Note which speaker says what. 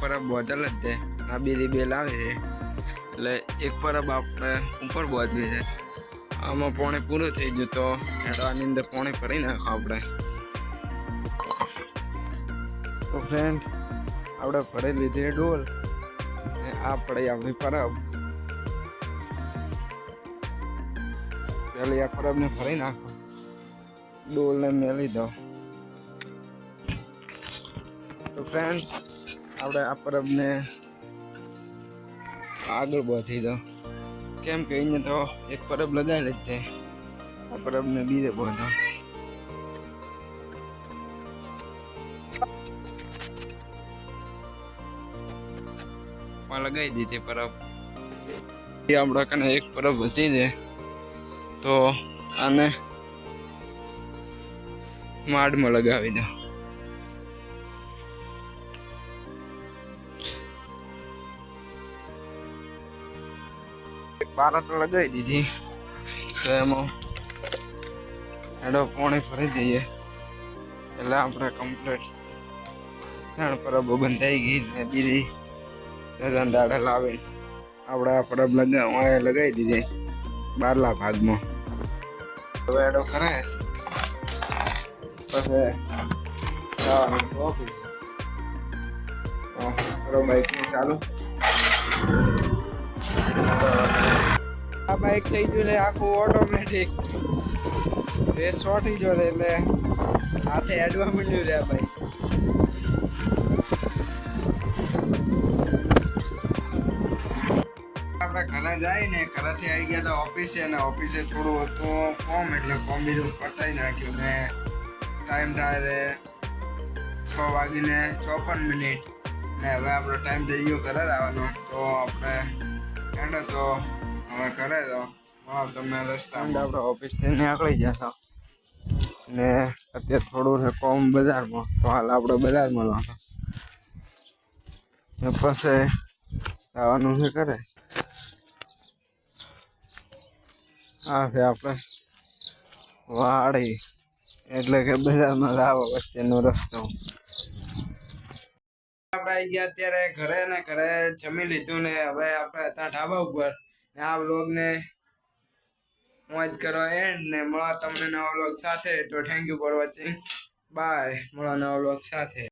Speaker 1: પરબ bottle જ છે. આ બીજી બે લાવે છે. એટલે એક પરબ આપણે ઉપર બોજવી છે. આમાં પોણે પૂરું થઈ ગયું તો હેડવાની અંદર પોણે ભરી નાખો આપણે. તો ફ્રેન્ડ આપણે ભરી લીધી ડોલ ને આ પડી આપણી પરબ. પેલી આ પરબને ભરી નાખો. ડોલને મેલી દો. તો ફ્રેન્ડ આપણે આ પરબને આગળ વધી દો. કેમ કે અહીંયા તો એક પરબ લગાવેલી જ છે આ પરબને બીજે બધો. લગાવી દીધી પરબ. એ આપણા કને એક પરબ વધી છે તો આને માડમાં લગાવી દો. બારા લગાવી દીધી. તો એમાં એડો પોણી ફરી દઈએ. એટલે આપણે કમ્પ્લીટ ત્રણ પરબો બંધાઈ ગઈ ને બીજી રજન દાડા લાવીને આપણે આ પરબ લગા લગાવી દીધી બારલા ભાગમાં. હવે એડો કરે. પછી. તો કરો ચાલુ. આ બાઈક થઈ ગયું એટલે આખું ઓટોમેટિક રેસ શોર્ટી ગયો રે એટલે હાથે એડવા મળ્યું રે બાઈક આપણે ઘરે જાય ને, ઘરેથી આવી ગયા તો ઓફિસે ને ઓફિસે થોડું હતું કોમ એટલે કોમ બીજું પતાવી નાખ્યું ને ટાઈમ થાય છે છ વાગીને ચોપન મિનિટ. ને હવે આપણો ટાઈમ થઈ ગયો ઘરે આવવાનો. તો આપણે હેડો તો હવે ઘરે તો હા તમે રસ્તા આપણે ઓફિસથી નીકળી જશો. ને અત્યારે થોડું છે કોમ બજારમાં. તો હાલ આપણે બજારમાં લાવો ને પછી આવવાનું છે કરે આ છે આપણે વાડી. એટલે કે બજારમાં લાવો વચ્ચેનો રસ્તો. આપણે આવી ગયા અત્યારે ઘરે ને ઘરે જમી લીધું ને હવે આપણે ત્યાં ઢાબા ઉપર. આ વ્લોગને મોજ કરો એન્ડ ને મળો તમને નવા વ્લોગ સાથે. તો thank you for watching bye મળો નવા વ્લોગ સાથે.